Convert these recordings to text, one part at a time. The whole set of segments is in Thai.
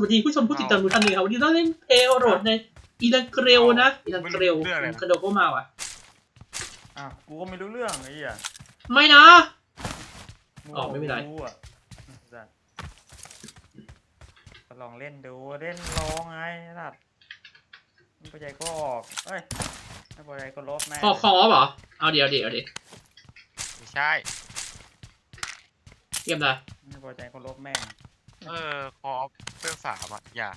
วัสดีผู้ชมผู้ติดตามทุกท่านเลยครับวันนี้เราเล่นเพลโรดในอีลังเกรลนะอีลังเกรลกระโดดก็มาว่ะอะกูก็ไม่รู้เรื่องไอ้เหี้ยไม่นะงอ๋อไม่เป็นไรอะสัตว์ก็ลองเล่นดูเล่นลองไงสัตว์ไม่พอใจก็ออกเอ้ยไม่พอใจก็ลบแม่งคอคอเหรอเอาเดี๋ยวเดี๋ยวเดี๋ยวไม่ใช่เตรียมอะไรไม่พอใจก็ลบแม่ง เออคอฟเพื่อนสามอะ อย่า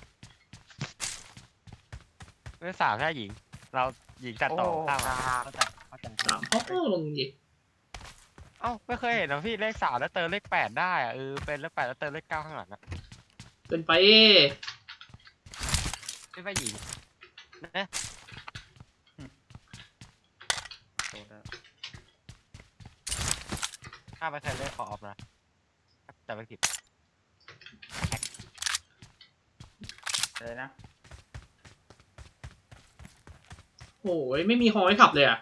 เพื่อนสามใช่หญิง เราหญิงตัดต่อข้ามอะเข้าใจเข้าใจสามโอ้โหลงดิเอ้าไม่เคยเห็นเหรอพี่เลขสามแล้วเติมเลขแปดได้อะเออเป็นเลขแปดแล้วเติมเลขเก้าข้างหลังอะเกินไปไม่ใช่หญิงนะโตแล้วข้าไม่เคยเล่นคออฟนะแต่ไม่ผิด อะไรนะโอ้ยไม่มีฮอให้ขับเลยอะ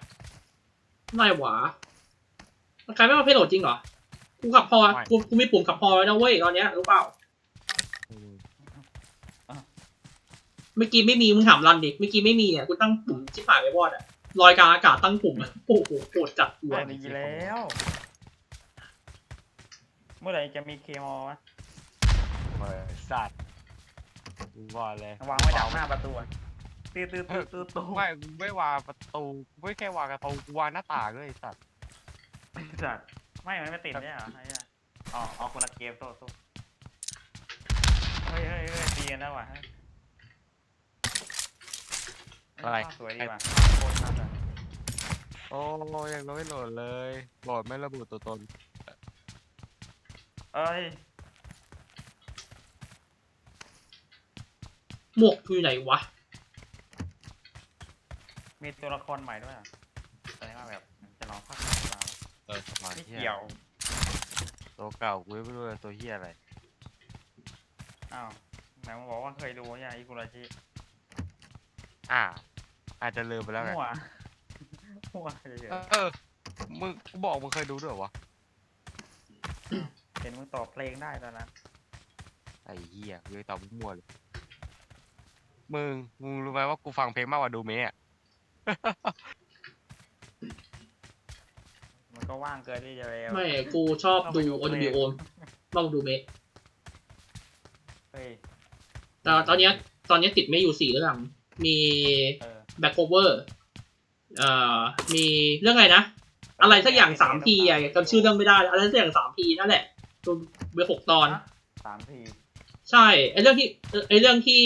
ไม่หวามันกลายไม่มาเพลโรดจริงเหรอ กูขับฮอกูกูมีปุ่มขับฮอแล้วนะเว้ยตอนเนี้ยรู้เปล่าอืมเมื่อกี้ไม่มีมึงถามรันดิ เมื่อกี้ไม่มีอะกูตั้งปุ่มชิบหายไปวอดอะลอยกลางอากาศตั้งปุ่มอะโอ้โหโคตรจัดกูไม่อะดีแล้ว เมื่อไหร่จะมีเคมอวะเปิดสัตว์ กูบอกเลยวางไว้ดักหน้าประตูอะตื้อตื้อตื้อตื้อตู้ไม่กูไม่วางประตูกูไม่แค่วางกระตูกูวางหน้าต่างด้วยไอ้สัตว์สัตว์ไม่มันไม่ติดเนี่ยเหรอไอ้เหี้ยอ๋ออ๋อคนละเกมโตโตเฮ้ยเฮ้ยเฮ้ยตีกันแล้วว่ะเฮ้ยอะไร ภาพสวยดีว่ะโคตรชัดอะโอ้ยังไม่โหลดเลยโหลดไม่ระบุตัวตนเอ้ย หมวกอยู่ไหนวะ มีตัวละครใหม่ด้วยอะแสดงว่าแบบจะรอภาคหรือเปล่าเออประมาณไม่หี้เกี่ยว ตัวเก่ากูไม่รู้เลยตัวเฮียอะไรอ้าวไหนมึงบอกว่าเคยดูเนี่ยอิกุราชิอ่า อาจจะลืมไปแล้วไงมั่วมั่วเฉยเออมึงกูบอกมึงเคยดูด้วยเหรอวะๆเห็นมึงตอบเพลงได้ตอนนั้นไอ้เหี้ยกูเลยตอบมั่วเลย มึงมึงรู้ไหมว่ากูฟังเพลงมากกว่าดูเมะอะ มันก็ว่างเกินที่จะไปเอาไม่กูชอบดูโอ w โอลองดูเมะเฮ้ยแต่ตอนเนี้ยตอนเนี้ยติดไม่อยู่สี่เรื่องมีเออแบ็คโ o เวอร์เอ่อมีเรื่องอะไรนะ อะไรสักอย่างสามพีอะจำชื่อเรื่องไม่ได้แล้วอะไรสักอย่างสามพีนั่นแหละดูเบอร์หกตอน สามที ใช่ไอเรื่องที่เอ่อไอเรื่องที่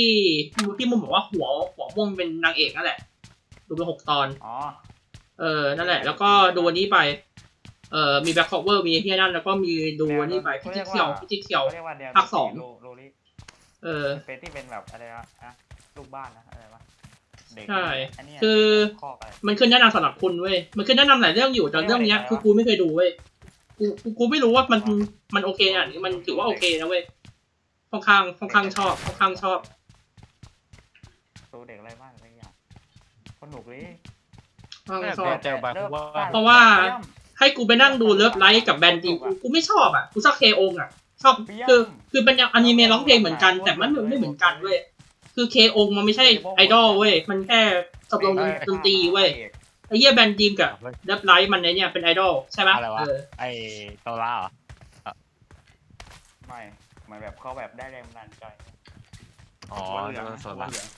ที่มุมบอกว่าหัวหัวม่วงเป็นนางเอกนั่นแหละ ดูไปหกตอนอ๋อเออนั่นแหละ แล้วก็ดูวันนี้ไป เอ่อมีแบ็คโ o เวอร์มีที่นั่นแล้วก็มีดูวันนี้ไปพิจิเคียวพิจิเคียวเขาเรียกว่าเดียวภาคสองโลโลลิเออเป็นที่เป็นแบบอะไรวะอะลูกบ้านนะอะไรวะเด็กใช่อันเนี้ยคือข้ออะไรมันขึ้นแนะนำสำหรับคุณเว้ยมันขึ้นแนะนำหลายเรื่องอยู่แต่เรื่องเนี้ยคือกูไม่เคยดูเว้ยกูกูกูไม่รู้ว่ามันมันโอเคอะมันถือว่าโอเคนะเว้ย ค่อนข้างค่อนข้างชอบค่อนข้างชอบตัวเด็กอะไรบ้านอะไรอย่างสนุกเลยค่อนข้างชเอออบเจอไปกูว่า เพราะว่า ให้กูไปนั่งดูเลิฟไลท์กับแบนด์ดีกูกูไม่ชอบอะกูชอบเคองอะ ชอบคือคือเป็นอย่างอนิเมะร้องเพลงเหมือนกัน แต่มันไม่เหมือนกันเว้ยคือเคองมันไม่ใช่ไอดอลเว้ยมันแค่ชมรมดนตรีเว้ยไอ้เหี้ยแบนด์ดีมกับเลิฟไลท์มันเนี่ยเป็นไอดอลใช่ไหมอะไรวะเออไอ้โตล่าเหรอไม่เห มือนแบบเขาแบบได้แรงบันดาลใจอ๋อหัวเหลืองโดนสนหัวละเหลือง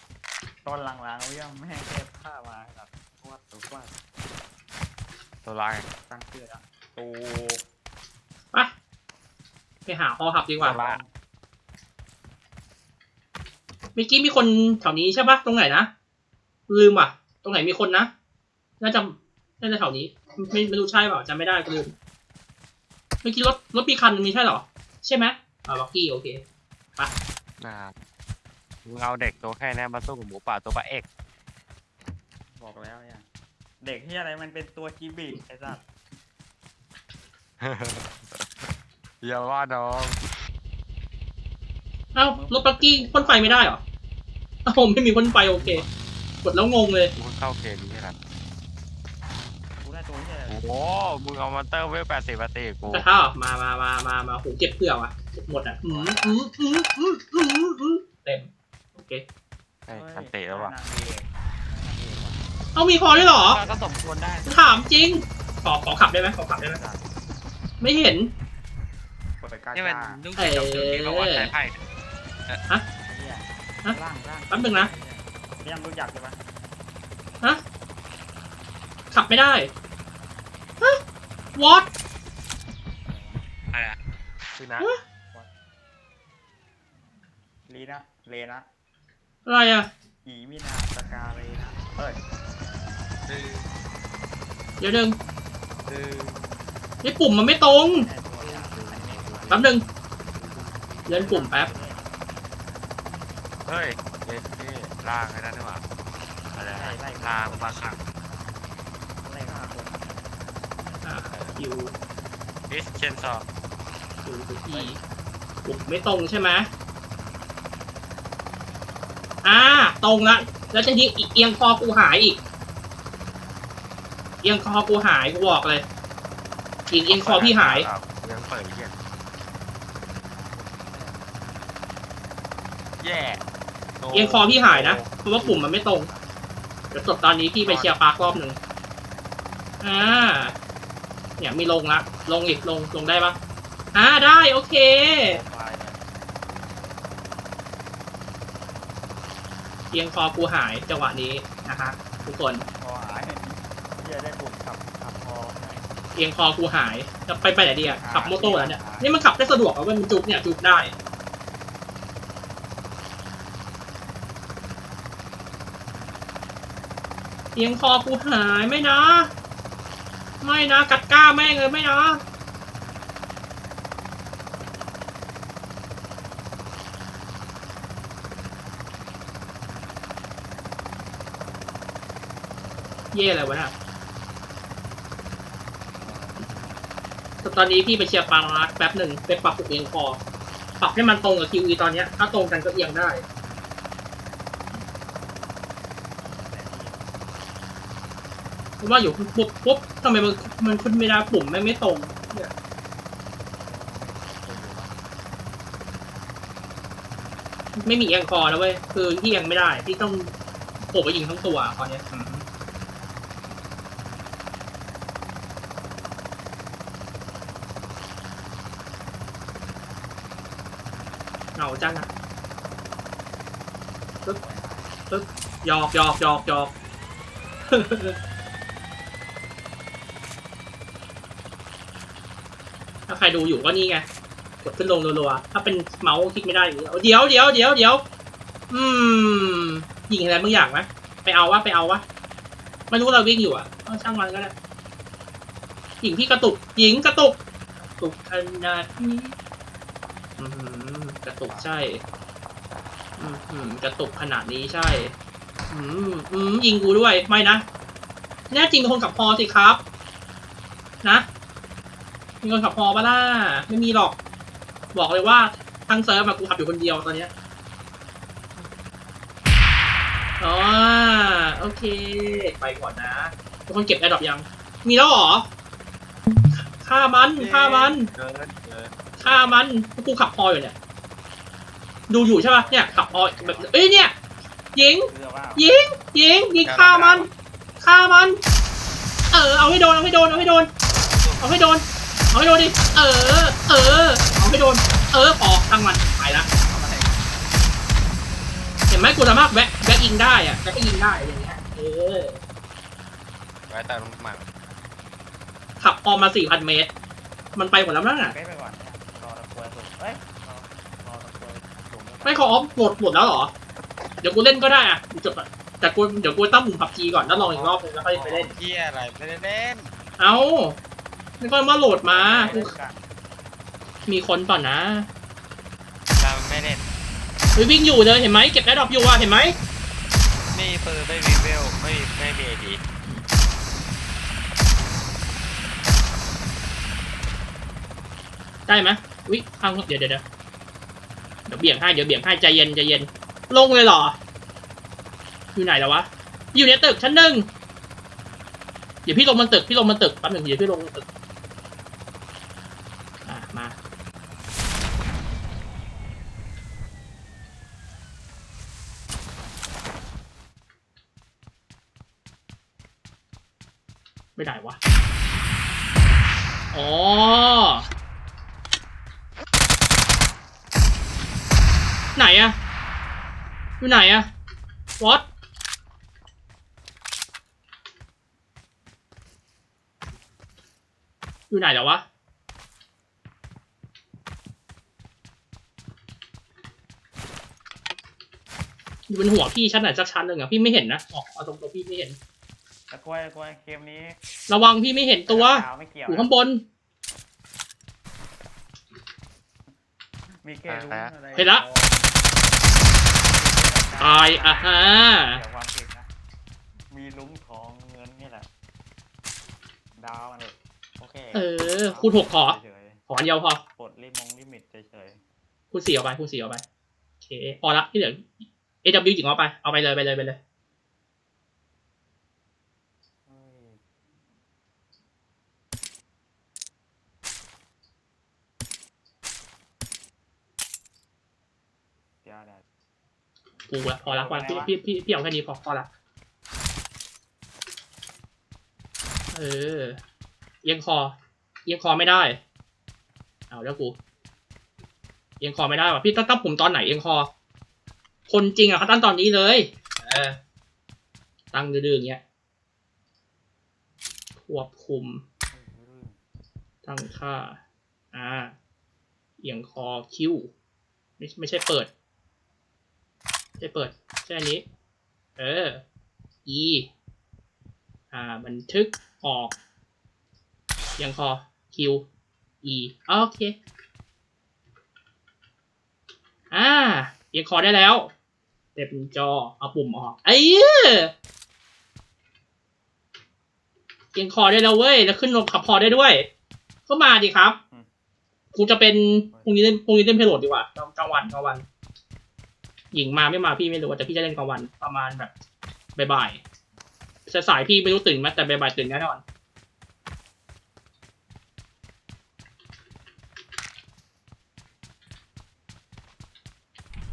ตอนหลังๆเรื่องแม่งแก้ผ้ามาแบบวาดตัววาดโตล่าไงตั้งชื่อแล้วตูไปไปหาฮอขับดีกว่าโซล่าเมื่อกี้มีคนแถวนี้ใช่ปะตรงไหนนะ ลืมว่ะ ตรงไหนมีคนนะ น่าจะน่าจะแถวนี้ ไม่ไม่รู้ใช่เปล่าจำไม่ได้ก็ลืม เมื่อกี้รถรถมีคันนึงมีใช่เหรอ ใช่ไหม อ่าล็อกกี้โอเคน่ามึงเอาเด็กตัวแค่เนี้ยมาสู้กับหมูป่าตัวปลาเอกบอกแล้วเนี่ยเด็กที่อะไรมันเป็นตัวจีบิไอ้สัสอย่าว่าน้องเอ้ารถบักกี้พ่นไฟไม่ได้เหรอเอ้าไม่มีพ่นไฟโอเค กดแล้วงงเลยกูเพิ่งเข้าเกมนี้แค่นั้นกูได้ตัวที่อะไรโอ้โหมึงเอามอนเตอร์เวลแปดสิบมาตีกับกูกระทะมามามามามาโหเก็บเผื่อว่ะเก็บ หมดอะอืมอืมอืมอืมอืมอืมเต็มเคเอ้ยมันเตะแล้วว่ะนางเอกนางเอกว่ะเอามีคอด้วยเหรอ ก็สมควรได้ถามจริง ขอขอขับได้ไหมขอขับได้ไหมไม่เห็นเปิดกานี่มันชาลูกศิษย์กับจุดนี้บอกว่าใช้ไพ่ไอ้เหี้ยฮะล่างล่างแป๊บนึงนะพี่ยังรู้จักใช่ปะฮะ ขับไม่ได้ ฮะ what อะไรอะคือนะ ลีนะเลนะอะไรอะอีมินาสกาเลนะเอ้ยคือเดี๋ยวหนึ่งคือนี่ปุ่มมันไม่ตรงแน่ตัวเนี่ยอันนี้ตัวแป๊บนึงเลื่อนปุ่มแป๊บเฮ้ยเด็ดนี่ล่างไอ้นั่นนี่หว่าอะไรนะล่างมาขังไล่ฆ่าคนอ่าคิวดิสเชนซอคิวตัวอีปุ่มไม่ตรงใช่ไหม อ่า ตรงละแล้วจะนี้อีกเอียงคอกูหายอีก เอียงคอกูหายกูบอกเลยอีกเอียงคอพี่หายยังเปิดเหี้ยแย่เอียงคอพี่หายนะเพราะว่าปุ่มมันไม่ตรงเดี๋ยวจบตอนนี้พี่ไปเชียร์ปาร์กรอบหนึ่งอ่าเนี่ยมีลงละลงอีกลงลงได้ปะอ่าได้โอเค โปรไฟล์เนี่ยเอียงคอกูหายจังหวะนี้นะฮะทุกคนพอหายเหี้ยได้ปุ่มขับขับพอได้เอียงคอกูหายจะไปไปไหนดีอะขับโมโต้แล้วเนี่ยนี่มันขับได้สะดวกอะเว้ยมันจุกเนี่ยจุกได้เอียงคอกูหายไม่นะ ไม่นะกัดก้าแม่งเลยไม่นะ เย่อะไรวะน่ะแต่ตอนนี้พี่ไปเชียร์ปามาร์คแป๊บหนึ่งไปปรับปรุงเอียงคอปรับให้มันตรงกับคิวอีตอนเนี้ยถ้าตรงกันก็เอียงได้เพราะว่าอยู่ปุ๊บปุ๊บทำไมมันมันขึ้นไม่ได้ปุ่มไม่ไม่ตรงเนี่ยไม่มีเอียงคอนะเว้ยคือที่เอียงไม่ได้ ที่ต้องโผล่ไปยิงทั้งตัวตอนเนี้ย เหงาจังอะปึ๊บปึ๊บหยอกหยอกหยอกหยอกถ้าใครดูอยู่ก็นี่ไงกดขึ้นลงรัวๆถ้าเป็นเมาส์คลิกไม่ได้อย่างนี้เดี๋ยวเดี๋ยวเดี๋ยวเดี๋ยวอืมยิงอะไรบางอย่างไหมไปเอาวะไปเอาวะไม่รู้เราวิ่งอยู่อะช่างมันก็ได้หญิงที่กระตุกหญิงกระตุกตุกขนาดนี้อืม กระตุกใช่ อืมอืมกระตุกขนาดนี้ใช่ อืมอืมยิงกูด้วย ไม่นะ แน่จริงเป็นคนขับพอสิครับ นะมีคนขับพอปะล่ะ ไม่มีหรอก บอกเลยว่าทั้งเซิร์ฟอะกูขับอยู่คนเดียวตอนเนี้ยอ๋อโอเค ไปก่อนนะทุกคนเก็บแอร์ดรอปยัง มีแล้วเหรอฆ่ามันฆ่ามันเกินเกินฆ่ามันกูขับพออยู่เนี่ย ดูอยู่ใช่ปะเนี่ยขับพอแบบเอ้ยเนี่ยยิงเรือว่ายิงยิงยิงฆ่ามันฆ่ามัน เออเอาให้โดนเอาให้โดนเอาให้โดน เอาให้โดนเอาให้โดนดิเออ เออเอาให้โดน เออพอทั้งมันไปละอะไรเห็นไหมกูสามารถแวะแวะยิงได้อะแวะยิงได้อย่างเงี้ยเออไว้แต่ลงมาขับออกมาสี่พันเมตร มันไปหมดแล้วนั่นน่ะ เป๊ะไปก่อนเนี่ยรอตะกรวยสูงเอ้ยรอรอตะกรวยสูง ไม่เขาออฟหมดหมดแล้วเหรอ เดี๋ยวกูเล่นก็ได้อะจบอะแต่กูเดี๋ยวกูตั้งหมุนผับจีก่อนแล้วลองอีกรอบนึงแล้วค่อยไปเล่นเฮียอะไรไม่ได้เล่นเอาไม่ก็มาโหลดมากูเล่นกันมีคนก่อนนะเราไม่เล่นเฮ้ยวิ่งอยู่เลยเห็นไหมเก็บแอดดรอปอยู่อะเห็นไหมไม่มีปืนไม่มีเวลไม่มีไม่มีไอดีได้ไหมวิข้างเดี๋ยวเดี๋ยวเดี๋ยวเเบี่ยงให้เดี๋ยวเบี่ยงให้ใจเย็นใจเย็น ลงเลยเหรอ อยู่ไหนแล้ววะ อยู่ในตึกชั้นหนึ่งเดี๋ยวพี่ลงมันตึกพี่ลงมันตึกแป๊บหนึ่งเดี๋ยวพี่ลงตึกอะมาไม่ได้วะ อ๋อ ไหนอะอยู่ไหนอะวอตอยู่ไหนแล้ววะอยู่บนหัวพี่ชั้นไหนสักชั้นหนึ่งอะพี่ไม่เห็นนะออกเอาตรงตัวพี่ไม่เห็นตะกล้วยตะกล้วยเกมนี้ระวังพี่ไม่เห็นตัวขาวไม่เกี่ยวอยู่ข้างบน มีแค่รู้อะไรเห็นละ ตายอะฮะเดี๋ยวความผิดนะ มีลุ้งทองเงินนี่แหละ ดาวมันเลยโอเคเออคูณหกขอ เฉยขออันเดียวพอๆปลดลิมงลิมิตเฉยคูณสี่เอาไปคูณสี่เอาไป โอเค พอละที่เหลือ AW หญิงเอาไป เอาไปเลยไปเลยไปเลย ๆเฮ้ยเดี๋ยวเดี๋ยว กูละพอละพอละพี่พี่พี่พี่เอาแค่นี้พอพอละเออเอียงคอเอียงคอไม่ได้เอาแล้วกูเอียงคอไม่ได้ว่ะพี่ตั้งตั้งผมตอนไหนเอียงคอ คนจริงอะเขาตั้งตอนนี้เลยเออตั้งดื้อๆอย่างเงี้ยควบคุม ตั้งค่า อ่า เอียงคอคิ้วไม่ไม่ใช่เปิด ไม่ใช่เปิดใช่อันนี้ เออ e อ่า บันทึกออกเอียงคอ q e โอเค อ่าเอียงคอได้แล้ว เต็มจอ เอาปุ่มออก ไอ้เหี้ยเอียงคอได้แล้วเว้ย แล้วขึ้นลงขับคอได้ด้วย ก็มาดิครับ กูจะเป็นพรุ่งนี้เล่นพรุ่งนี้เล่นเพลโหลดดีกว่า กลางกลางวันกลางวัน หญิงมาไม่มาพี่ไม่รู้แต่พี่จะเล่นกลางวันประมาณแบบบ่ายๆสายๆพี่ไม่รู้ตื่นไหมแต่บ่ายๆตื่นแน่นอน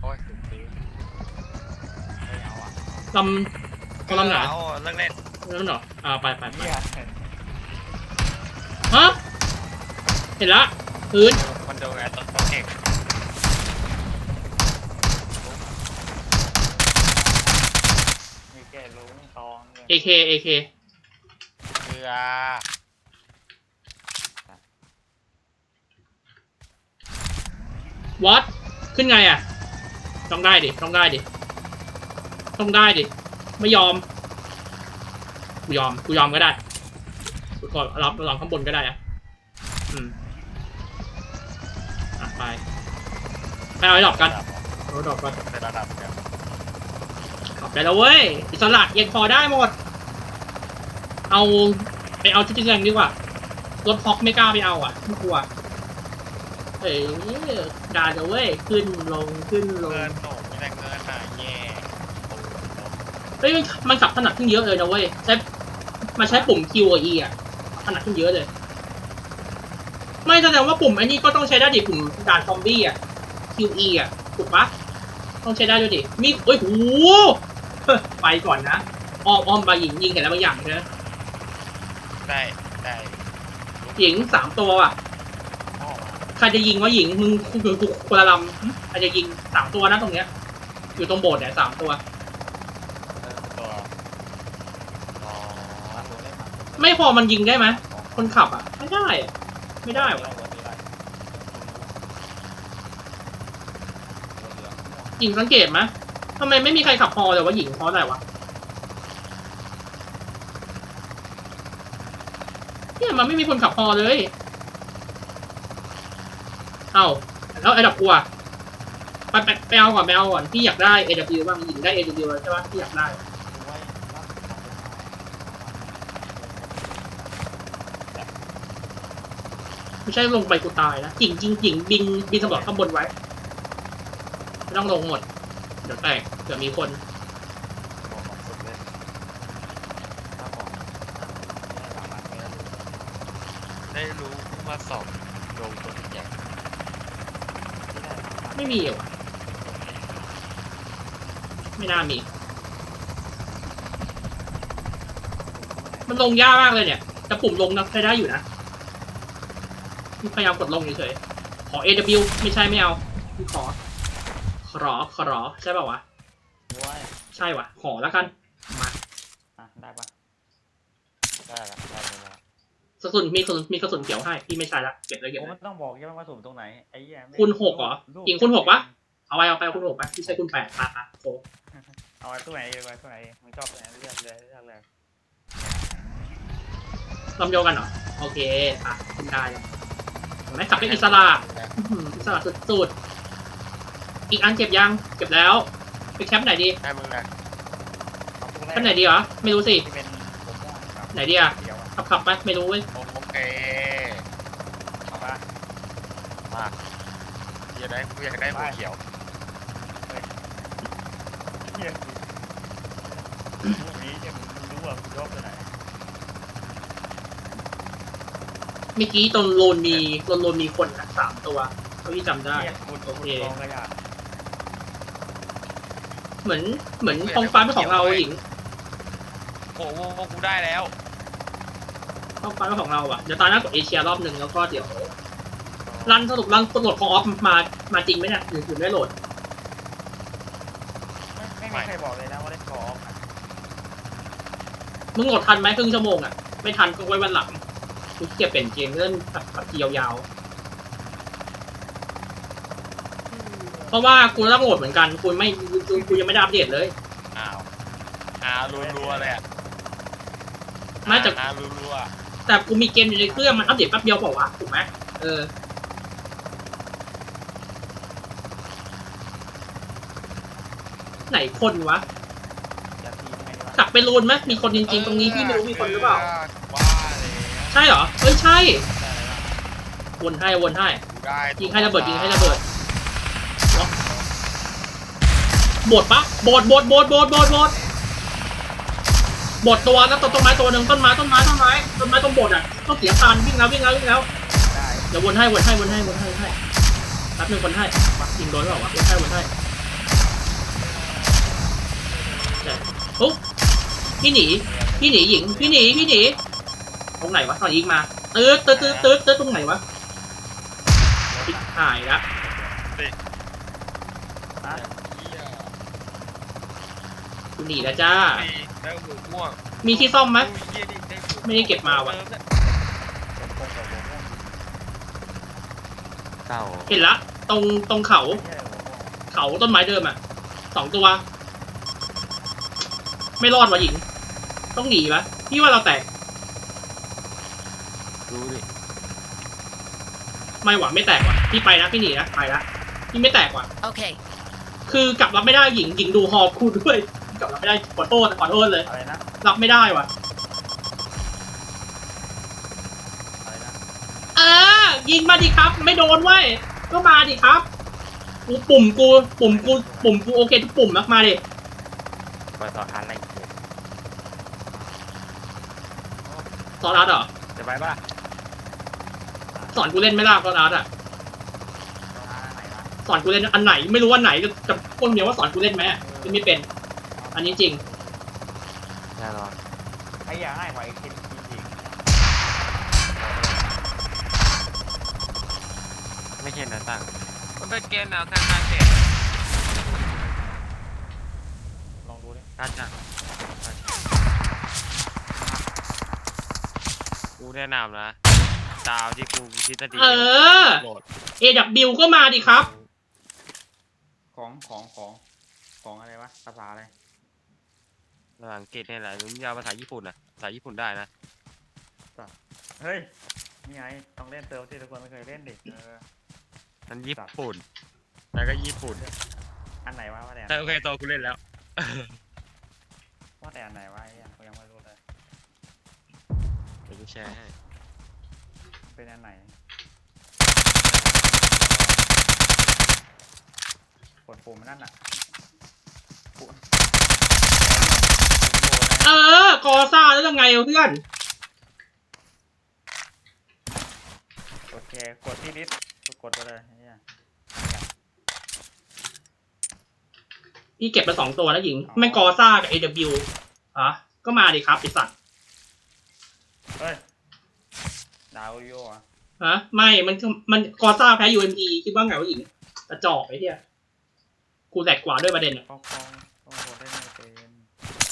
โอ้ยสุดตีไม่เอาอะลำต้องลำไหนเอาเลิกเล่นนั่นเหรออ่าไปไปไปเหี้ยฮะเห็นละพื้นมันดูไงตัวตัวเก่ง มีแค่ลุ้งทองเงิน AK AK เกลือวัดขึ้นไงอะ ต้องได้ดิ ต้องได้ดิ ต้องได้ดิ ไม่ยอม กูยอม กูยอมก็ได้ กูกดรับลองข้างบนก็ได้อะ อืม อะไป ไปเอาไอ้ดอกกัน เอาไอ้ดอกกัน เป็นระดับเดียว ขับได้แล้วเว้ยอิสระเอียงคอได้หมด เอาไปเอาที่จริงจังดีกว่ารถฮอกไม่กล้าไปเอาอะไม่กลัวเฮ้ยด่าจะเว้ยขึ้นลงขึ้นลงเงินหนูมีแต่เงินอะแย่เฮ้ยมันมันขับถนัดขึ้นเยอะเลยนะเว้ยใช้มาใช้ปุ่ม Q กับ E อะถนัดขึ้นเยอะเลย ไม่แสดงว่าปุ่มไอ้นี่ก็ต้องใช้ได้ดิปุ่มด่านซอมบี้อะ QE อะถูกปะต้องใช้ได้ด้วยดิมีเอ้ยโห ไปก่อนนะอ้อมอ้อมไปยิงยิงเห็นแล้วบางอย่างนะได้ได้หญิงสามตัวอะพ่อมาใครจะยิงว่าหญิงมึงคือกูคนละลำหึใครจะยิงสามตัวนะตรงเนี้ย อยู่ตรงโบสถ์เนี่ยสามตัว เออตัวอ๋อมาตัวเล็กมาไม่พอมันยิงได้ไหมคนขับอะ ไม่ได้อะไม่ได้วะตัวนี้อะไรตัวเหลืองม่วงหญิงสังเกตไหมทำไมไม่มีใครขับพอเลยว่าหญิงเพราะอะไรวะเนี่ยมันไม่มีคนขับพอเลย เอา แล้วไอ้ดอกกลัวไปไปไปเอาก่อนไปเอาก่อนพี่อยากได้ AW บ้างหญิงได้ AW แล้วใช่ปะพี่อยากได้ดูไว้รับของเป็นไม่ใช่ลงไปกูตายนะหญิงจริงหญิงบินบินสำรวจข้างบนไว้ ไม่ต้องลงหมด เดี๋ยวแตก เดี๋ยวมีคนของของสุดเลยถ้าของไม่ได้หลังมันไม่ได้รู้ได้รู้มาสอบโดนตัวใหญ่ไม่ได้หลังมันไม่มีเหรอวะไม่น่ามี มันลงยากมากเลยเนี่ย แต่ปุ่มลงนะใช้ได้อยู่นะพี่พยายามกดลงเฉยๆขอ AW ไม่ใช่ไม่เอาพี่ขอ ขอ ขอ ใช่ป่าววะโว้ยใช่วะขอแล้วกัน มาอะได้ปะได้ละได้ละกระสุนมีกระสุนมีกระสุนเขียวให้พี่ไม่ใช่ละเก็บเลยเก็บโอ้เลมันยต้องบอกยังว่าสุ่มตรงไหนไอ้เหี้ยไม่คูณหกเหรอรูปหญิงคูณหกปะ เอาไปเอาไปเอาคุณหกไปพี่ใช้คุณแปดปะปะโคเอาไว้ตู้ไหนดีไว้ตู้ไหนมึงชอบตัวไหนเลือกเลยเลือกเลยลำเดียวกันเหรอโอเคอะคุณได้เห็นไหมขับเป็นอิสระอื้อหืออิสระสุดๆอีกอันเก็บยังเก็บแล้ว ไปแคปไหนดีให้มึงเลยเอาตู้แรแคกปไหนดีเหรอ ไม่รู้สิ ที่เป็นผมม่วงกับไหนดีอะเขียวอะขับขับไปไม่รู้เว้ย โอเคเอาปะมาอยากได้กูอยากได้หัวเขียวเหี้ยรูปนี้เนี่ยมึงรู้ว่ากูชอบตัวไหนเมื่อกี้ตรงโลนมีตรงโลนมีคนนะสามตัวเขาที่จำได้เหี้ยคุณโอเคคุณกองกระยา เหมือนเหมือนท้องฟ้าเป็นของเราหญิงโอ้โหกูได้แล้วท้องฟ้าเป็นของเราอะเดี๋ยวตอนหน้ากดเอเชียรอบหนึ่งแล้วก็เดี๋ยวรันสรุปรันโหลดของออฟมามาจริงไหมเนี่ยหรือหรือไม่โหลดไม่ไม่มีใครบอกเลยนะว่าได้กอล์ฟอะมึงโหลดทันไหมครึ่งชั่วโมงอะไม่ทันก็ไว้วันหลังกูเก็บเปลี่ยนเกมเล่นแบบแบบทียาวๆ เพราะว่ากูต้องโหลดเหมือนกันกูไม่กูกูยังไม่ได้อัปเดตเลย อ้าวอ้าวรัวๆเลยอะไม่แต่อ้าวรัวแต่กูมีเกมอยู่ในเครื่องมันอัปเดตแป๊บเดียวเปล่าวะถูกไหมเออ ไหนคนวะอย่าทีมไงดีวะกลับไปรูนไหมมีคนจๆริงๆ ตรงนี้พี่ไม่รู้มีคนหรือเปล่า ว่าเลยใช่เหรอเอ้ยใช่ได้อะไรวะวนให้วนให้กูได้ยิงให้ระเบิดยิงให้ระเบิด บดปะบดบดบดบดบดบดบดตัวแล้วต้นต้นไม้ตัวหนึ่งต้นไม้ต้นไม้ต้นไม้ต้นไม้ต้องบดอะต้องเสียงตานวิ่งแล้ววิ่งแล้ววิ่งแล้วได้เดี๋ยววนให้วนให้วนให้วนให้วนให้แป๊บหนึงวนให้ปักยิงโดนหรือเปล่าวะวนให้วนให้เดี๋ยวโอ้พี่หนีพี่หนีหญิงพี่หนีพี่หนีตรงไหนวะตอนยิงมาตืดตืดตืดตืดตืดตรงไหนวะปิดหายละ ฮะ เหี้ย กู หนีแล้วจ้าดีได้หมูม่วงมีที่ซ่อมไหมอุ้ยเหี้ยดิได้หไม่ได้เก็บมาว่ะผมคงกับหัวม่วงเต่าเห็นละ ตรงตรงเขาไม่ใช่หัวม่วงเขาต้นไม้เดิมอะสองตัว ไม่รอดวะหญิง ต้องหนีปะพี่ว่าเราแตก ดูดิไม่หวังไม่แตกว่ะพี่ไปนะพี่หนีนะไปละพี่ไม่แตกว่ะ Okay. คือกลับรับไม่ได้หญิงหญิงดูฮอคูด้วย กลับรับไม่ได้ขอโทษขอโทษเลย อะไรนะ รับไม่ได้ว่ะ อะไรนะ เออ ยิงมาดิครับ ไม่โดนเว้ยก็มาดิครับกูปุ่มกูปุ่มกูปุ่มกูโอเคทุกปุ่มมากมาดิไปต่อคันอะไรเงี้ยซอรัสเหรอจะไปปะล่ะสอนกูเล่นไหม่ล่ะซอรัสอะต้องหาไหนวะสอนกูเล่นอันไหนไม่รู้อันไหนจะจะพูดเดียวว่าสอนกูเล่นไหมอะเล่นไม่เป็น อันนี้จริง แน่นอนไอ้อยากให้ไหวคิดจริงไม่ใช่หน้าต่างมันเป็นเกมแนวทางการเตะๆลองดูดิน่าจะกูแนะนำนะดาวที่กูทฤษฎีเออ โหลด AW ก็มาดิครับ ของของของของอะไรวะ ภาษาอะไร ภาษาอังกฤษเนี่ยแหละหรือมึงจะเอาภาษาญี่ปุ่นนะภาษาญี่ปุ่นได้นะเฮ้ยนี่ไงต้องเล่นเติมที่ทุกคนไม่เคยเล่นดิเออนั่นญี่ปุ่น แล้วก็ญี่ปุ่นอันไหนวะว่าแต่แต่โอเคโตกูเล่นแล้ว ว่าแต่อันไหนวะไอ้ยังกูยังไม่รู้เลย เดี๋ยวกูแชร์ให้เป็นอันไหนกดปุ่มนั่นน่ะปุ่ม เออกอซ่าแล้วยังไงวะเพื่อนกดแชร์กดที่ดิสกดไปเลยไอ้เหี้ยพี่เก็บไปสองตัวแล้วหญิง ไม่กอซ่ากับ AW อะก็มาดิครับไอสัตว์เฮ้ยาโอริโออะฮะไม่ มันมันกอซ่าแพ้ UMP คิดว่าไงวะหญิงกระจอกไอ้เหี้ยกูแหลกกว่าด้วยประเด็นอะ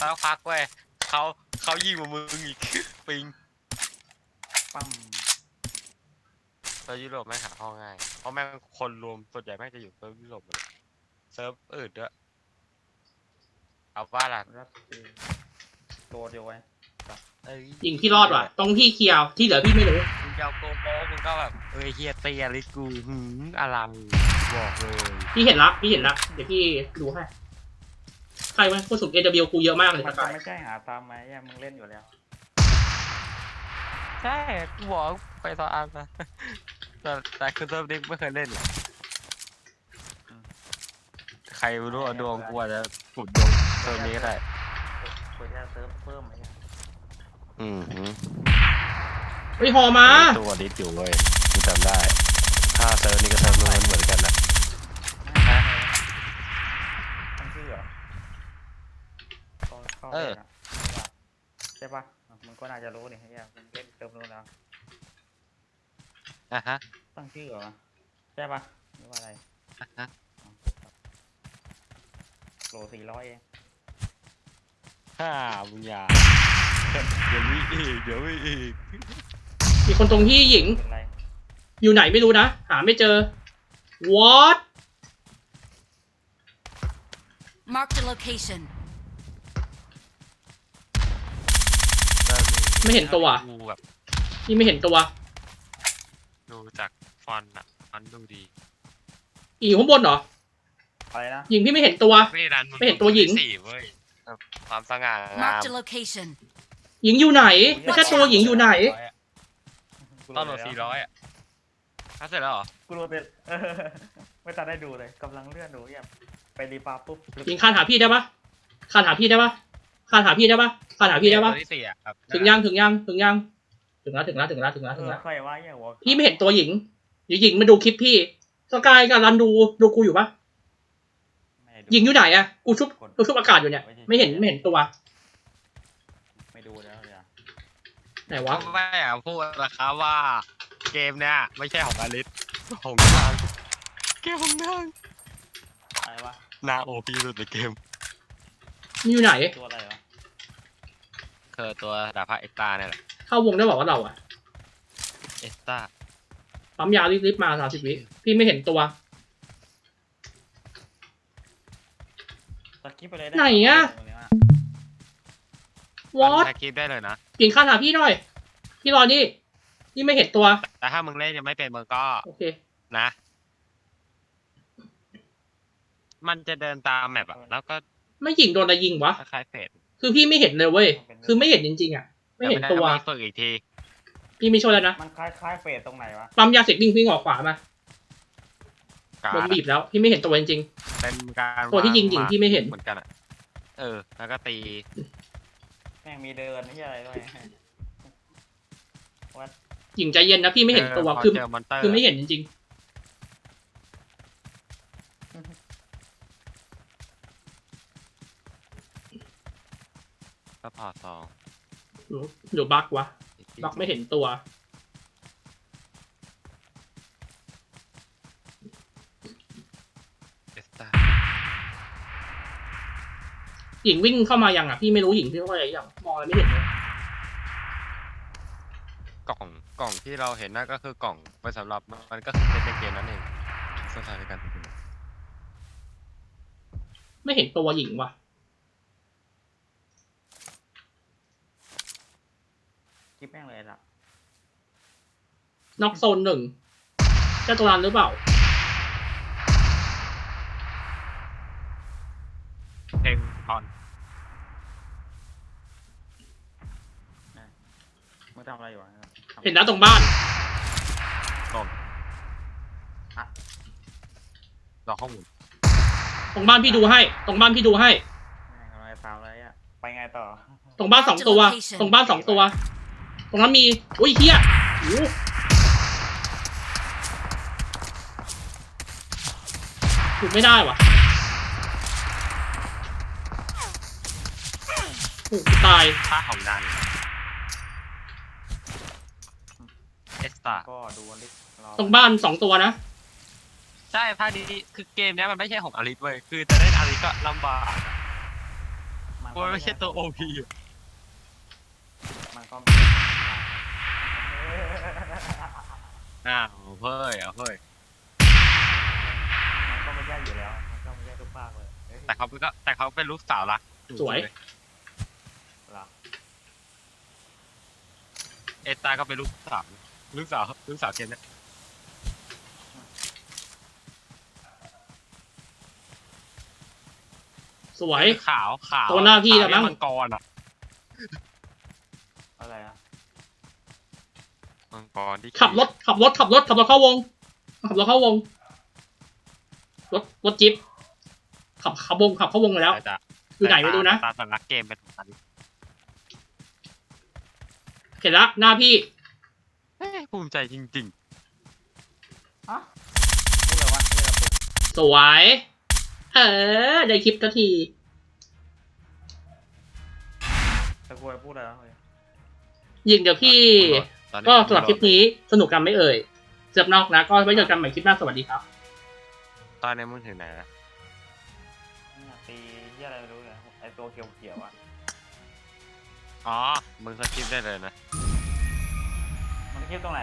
สักพักเว้ยเขาเขายิงกว่ามึงอีก ปิงปั๊มเซิร์ฟยุโรปแม่งหาห้องง่าย เพราะแม่งคนรวมส่วนใหญ่แม่งจะอยู่เซิร์ฟยุโรปหมดเลยเซิร์ฟอื่นด้วยเอาว่าล่ะรัสเซียตัวเดียวไว้เอ้ยหญิงที่รอดว่ะ ตรงที่เคลียร์ที่เหลือพี่ไม่รู้มึงจะเอาโกโบมึงก็แบบเอ้ยเฮียเตียลิกูหืมอลังบอกเลย พี่เห็นละพี่เห็นละเดี๋ยวพี่ดูให้ ใครวะผู้สูง AW กูเยอะมากเลยมันสจะกายไม่ใช่หาตามไหมแย่มึงเล่นอยู่แล้ว ใช่กูบอกไปตอนอันนะแต่แต่คือเซิร์ฟนี้ไม่เคยเล่นหรอกใครไม่รู้อะดวงกูอาจจะขุดดวงเซิร์ฟนี้ก็ได้ควรจะเซิร์ฟเพิ่มไหมเนี่ยอืมหืมเฮ้ยหอมา ตัวดิสอยู่เว้ยกูจำได้ ถ้าเซิร์ฟนี้ก็เซิร์ฟนู้นเหมือนกันนะ ตั้งชื่อเหรอ เข้าเข้าเออล่นอะใช่ปะอะมึงก็น่าจะรู้นี่ไอ้เหี้ยมึงเล่นเติมรู้แล้วอะฮะตั้งชื่อเหรอใช่ปะหรือว่าอะไรอะฮะอ๋อโหลสี่ร้อยเองฮ่ามึงอย่าเดี๋ยวมีอีกเดี๋ยวมีอีกมีคนตรงที่หญิงเป็นไรอยู่ไหนไม่รู้นะ หาไม่เจอ what Marked a location. ไม่เห็นตัวกูแบบพี่ไม่เห็นตัว ดูจากฟอนต์อะฟอนต์ดูดีหญิงอยู่ข้างบนเหรออะไรนะ หญิงพี่ไม่เห็นตัว ไม่ดันไม่เห็นตัวหญิง สี่เว้ยแบบความสง่างาม Marked a location. หญิงอยู่ไหน ไม่ใช่ตัวหญิงอยู่ไหน ต้องโหลดสี่ร้อยอะถ้าเสร็จแล้วเหรอกูโหลดเสร็จเออไม่ทันได้ดูเลยกำลังเลื่อนดูเนี่ยไปรีปาปุ๊บหญิงคานหาพี่ได้ปะคานหาพี่ได้ปะ คานหาพี่ได้ปะคานหาพี่ได้ปะตัวที่สี่อะครับถึงยังถึงยังถึงยังถึงแล้วถึงแล้วถึงแล้วถึงแล้วเอถึงอแล้วใครว่าเนี่ยหัวพี่ไม่เห็นตัวหญิงหญิงหญิงมาดูคลิปพี่สกายกับรันดูดูกูอยู่ปะไม่ได้ดู หญิงอยู่ไหนอะกูชุบกูชุบอากาศอยู่เนี่ย ไม่เห็นไม่เห็นตัวไม่ดูแล้วเนี่ยไหนวะไม่อยากพูดนะครับว่า เกมเนี้ยไม่ใช่ของอลิสของนางเกมของนางอะไรวะ นางโอพีสุดในเกม มันอยู่ไหน ตัวอะไรวะ คือตัวดาบพระเอ็กตาเนี่ยแหละเข้าวงได้บอกว่าเราอะเอ็กตาปั๊มยารีบๆมาสามสิบวิพี่ไม่เห็นตัว สกิปไปเลยด้ไหนอะตรงนี้วะวอตถ่ายคลิปได้เลยนะหญิงคานหาพี่หน่อยพี่รอนี่นี่ไม่เห็นตัว แต่ถ้ามึงเล่นยังไม่เป็นมึงก็โอเค นะ มันจะเดินตามแมปอะแล้วก็ไม่ยิงโดนอะไรยิงวะคล้ายๆเฟดคือพี่ไม่เห็นเลยเว้ยคื อไม่เห็นจริงๆอะ ไม่เห็นตัวแต่ไม่ได้ฝึกอีกที พี่ไม่ช่วยแล้วนะ มันคล้ายๆเฟสตรงไหนวะ ปั๊มยาเสร็จวิ่งวิ่งออกขวามาการโดนบีบแล้ว พี่ไม่เห็นตัวจริงเป็นการตัวที่ยิงยิงวาที่ไม่เห็นเหมือนกันอะเออ แล้วก็ตี แม่งมีเดินที่อะไรด้วยวัดๆหญิงใจเย็นนะพี่ไม่เห็นตัวออพคือเจอมอนเตอร์คือไม่เห็นจริง ก็พอสองๆหรือหรือบั๊กวะ บั๊กไม่เห็นตัว เอสตาหญิงวิ่งเข้ามายังอะ พี่ไม่รู้หญิงพี่เข้ามายังมองอะไรไม่เห็นเลยกล่องกล่องที่เราเห็นนั่นก็คือกล่องไว้สำหรับมันก็คือเป็นเกมนั่นเองสถานการณ์ไม่เห็นตัวหญิงว่ะ กิปแม่งเลยล่ะนอกโซนหนึ่งใช่ตัวนั้นหรือเปล่า เพลงตอนมึงทำอะไรอยู่วะทำเห็นแล้วตรงบ้าน รอข้อมูลตรงบ้านพี่ดูให้ ตรงบ้านพี่ดูให้ แม่งอะไรตามอะไรอะ ไปไงต่อ ตรงบ้านสองตัว ตรงบ้านสองตัว ตรงนั้นมีอุ้ยเฮียโอ้โหหยุดไม่ได้ว่ะโอ้โหตายท่าของดังเอตาก็ดูวันลิสรอตรงบ้านสองตัวนะ ใช่ภาคนี้คือเกมเนี้ยมันไม่ใช่ของอลิสเว้ย คือจะเล่นอลิสก็ลำบากมันเพราะมันไม่ใช่ตัวโอพีมันก็ อ้าวเฮ้ยเอาเฮ้ย มันก็ไม่ได้อยู่แล้วมันก็ไม่ได้ทุกภาคเลยเฮ้ยแต่เขาก็แต่เขาเป็นลูกสาวรักสวยเหรอเอตาก็เป็นลูกสาวลูกสาวลูกสาวเกมเนี้ยสวย ขาวขาวตัวหน้าพี่ขวแล้วมั้งมังกรอะอะไรอะ มังกรที่ขับรถขับรถขับรถขับรถเข้าวง ขับรถเข้าวง รถรถจิ๊บขับขับวงขับเข้าวงไปแล้วแต่จะอยู่ไหนไม่รู้นะ ตาสัญลักษณ์เกมเป็นของอลิสเห็นละหน้าพี่เฮ้ยภูมิใจจริงฮะพูดเลยว่านี่เราปิดสวย เออ ได้คลิปทันที ตะกรวยพูดอะไรนะเฮ้ยยิงเดี๋ยวพี่ๆตอนนี้ ก็สำหรับคลิปนี้สนุกกันไหม่เอ่ยเจ็บนอกนะ ก็ไว้เจอกันใหม่คลิปหน้าสวัสดีครับตอนนี้มึงถึงไหนแล้วเนี่ยตีเหี้ยอะไรไม่รู้เนี่ยไอตัวเขียวๆอะอ๋อ มึงสกิปได้เลยนะ มันคลิปตรงไหน